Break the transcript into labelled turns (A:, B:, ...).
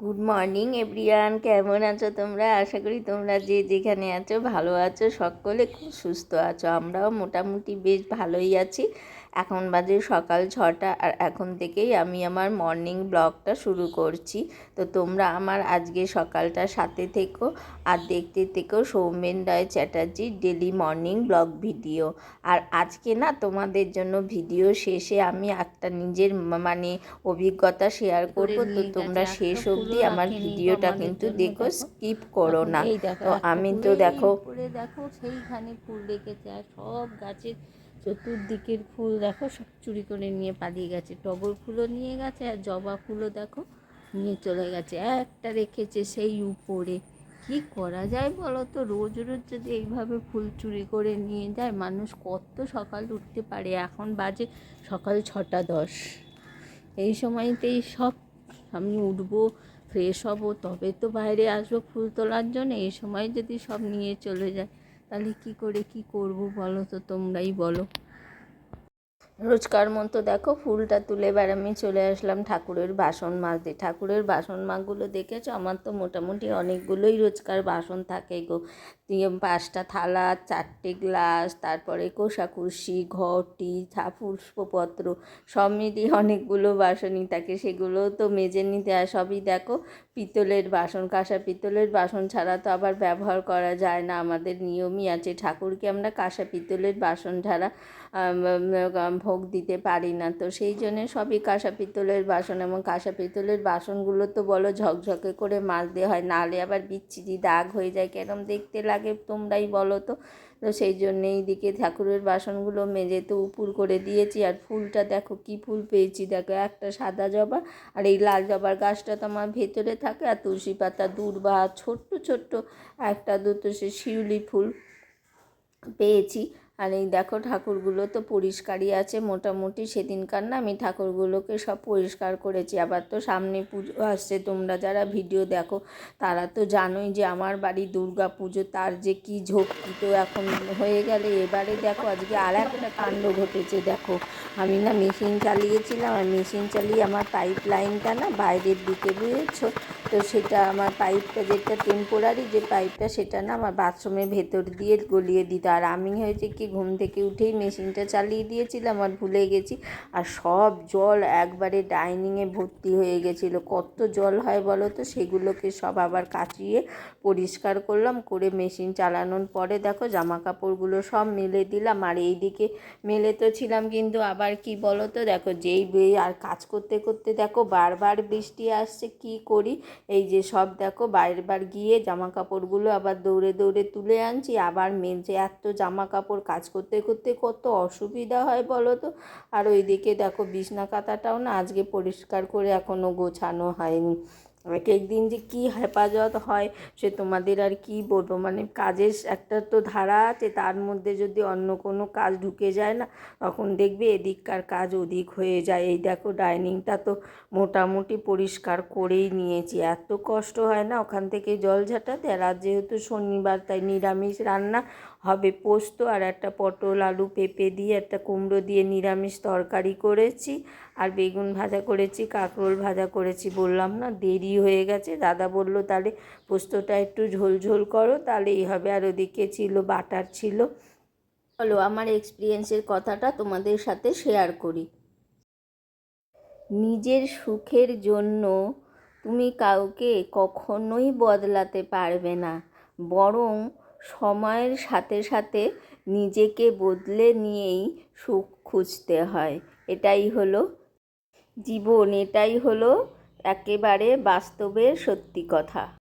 A: Good morning everyone কেমন আছো তোমরা? আশা করি তোমরা যে যেখানে আছো ভালো আছো। সকলে খুব সুস্থ আছো। আমরাও মোটামুটি বেশ ভালোই আছি। এখন বাজে সকাল ছটা আর এখন থেকেই আমি আমার মর্নিং ব্লগটা শুরু করছি। তো তোমরা আমার আজকে সকালটা সাথে থেকো আর দেখতে থেকো সৌমেন রায় চ্যাটার্জির ডেলি মর্নিং ব্লগ ভিডিও আর আজকে না তোমাদের জন্য ভিডিও শেষে আমি একটা নিজের মানে অভিজ্ঞতা শেয়ার করব। তো তোমরা শেষ অবধি আমার ভিডিওটা কিন্তু দেখো স্কিপ করো না। তো আমি তো দেখো
B: দেখো সেইখানে ফুল রেখেছে আর সব গাছের চতুর্দিকের ফুল দেখো সব চুরি করে নিয়ে পালিয়ে গেছে। টগর ফুলও নিয়ে গেছে আর জবা ফুলও দেখো নিয়ে চলে গেছে। একটা রেখেছে সেই উপরে। কি করা যায় বলো তো? রোজ রোজ যদি এইভাবে ফুল চুরি করে নিয়ে যায় মানুষ কত সকাল উঠতে পারে? এখন বাজে সকাল ছটা দশ। এই সময়তেই সব আমি উঠবো ফ্রেশ হব, তবে তো বাইরে আসব ফুল তোলার জন্য। এই সময় যদি সব নিয়ে চলে যায়, তাহলে কি করে কি করব বলো তো তোমরাই বলো।
A: রোজকার মতো দেখো ফুলটা তুলে এবার আমি চলে আসলাম ঠাকুরের বাসন মাজতে। ঠাকুরের বাসন মাগুলো দেখেছ? আমার তো মোটামুটি অনেকগুলোই রোজকার বাসন থাকে গো। পাঁচটা থালা, চারটে গ্লাস, তারপরে কোষাকুষি ঘটি পুষ্পপত্র, সব মিলিয়ে অনেকগুলো বাসনই থাকে। সেগুলো তো মেজে নিতে আর সবই দেখো পিতলের বাসন, কাঁসা পিতলের বাসন ছাড়া তো আবার ব্যবহার করা যায় না। আমাদের নিয়মই আছে, ঠাকুরকে আমরা কাঁসা পিতলের বাসন ছাড়া ভোগ দিতে পারি না। তো সেই জন্যে সবই কাঁসা পিতলের বাসন এবং কাঁসা পিতলের বাসনগুলো তো বলো ঝকঝকে করে মাজতে হয় নাহলে আবার বিচ্ছিরি দাগ হয়ে যায়, কেরম দেখতে লাগে তোমরাই বলো তো। তো সেই জন্যে এইদিকে ঠাকুরের বাসনগুলো মেজে তো উপুর করে দিয়েছি, আর ফুলটা দেখো কি ফুল পেয়েছি। দেখো একটা সাদা জবা আর এই লাল জবার গাছটা তো আমার ভেতরে থাকে, আর তুলসী পাতা দূর্বা ছোট্ট ছোট্ট একটা দুটো সে শিউলি ফুল পেয়েছি। আর এই দেখো ঠাকুরগুলো তো পরিষ্কারই আছে মোটামুটি। সেদিনকার না আমি ঠাকুরগুলোকে সব পরিষ্কার করেছি। আবার তো সামনে পুজো আসছে, তোমরা যারা ভিডিও দেখো তারা তো জানোই যে আমার বাড়ি দুর্গা পুজো, তার যে কি ঝক্কি তো এখন হয়ে গেলে। এবারে দেখো আজকে আর একটা কাণ্ড ঘটেছে, দেখো। আমি না মেশিন চালিয়েছিলাম, আর মেশিন চালিয়ে আমার পাইপ লাইনটা না বাইরের দিকে, বুঝেছ? তো সেটা আমার পাইপটা যেটা টেম্পোরারি যে পাইপটা, সেটা না আমার বাথরুমের ভেতর দিয়ে গলিয়ে দিত। আর আমি হয়েছে কি, ঘুম থেকে উঠেই মেশিনটা চালিয়ে দিয়েছিলাম আর ভুলে গেছি। আর সব জল একবারে ডাইনিংয়ে ভর্তি হয়ে গেছিল। কত জল হয় বলো তো? সেগুলোকে সব আবার কাচিয়ে পরিষ্কার করলাম, করে মেশিন চালানোর পরে দেখো জামা কাপড়গুলো সব মেলে দিলাম। আর এইদিকে মেলে তো ছিলাম, কিন্তু আবার কি বলো তো? দেখো যেই বেয়ে আর কাজ করতে করতে দেখো বারবার বৃষ্টি আসছে, কি করি? এই যে সব দেখো, বাইরে বার গিয়ে জামা কাপড়গুলো আবার দৌড়ে দৌড়ে তুলে আনছি। আবার মেঝে এত জামা কাপড় কাজ করতে করতে কত অসুবিধা হয় বলো তো? আর ওইদিকে দেখো বিছনা কাতাটাও না আজকে পরিষ্কার করে এখনও গোছানো হয়নি। এক একদিন যে কী হেফাজত হয় সে তোমাদের আর কি বলব? মানে কাজের একটা তো ধারা আছে, তার মধ্যে যদি অন্য কোনো কাজ ঢুকে যায় না, তখন দেখবে এদিককার কাজ ওদিক হয়ে যায়। এই দেখো ডাইনিংটা তো মোটামুটি পরিষ্কার করেই নিয়েছি। এত কষ্ট হয় না ওখান থেকে জল ঝাঁটাতে? আর যেহেতু শনিবার, তাই নিরামিষ রান্না হবে পোস্ত আর একটা পটল, আলু পেঁপে দিয়ে একটা কুমড়ো দিয়ে নিরামিষ তরকারি করেছি আর বেগুন ভাজা করেছি, কাঁকরোল ভাজা করেছি। বললাম, না, দেরি হয়ে গেছে। দাদা বলল, তাহলে পোস্তটা একটু ঝোল ঝোল করো তাহলেই হবে। আর ওদিকে ছিল, বাটার ছিল। চলো, আমার এক্সপিরিয়েন্সের কথাটা তোমাদের সাথে শেয়ার করি। নিজের সুখের জন্য তুমি কাউকে কখনোই বদলাতে পারবে না। বরং সময়ের সাথে সাথে নিজেকে বদলে নিয়েই সুখ খুঁজতে হয়। এটাই হলো জীবন, এটাই হলো একেবারে বাস্তবের সত্যি কথা।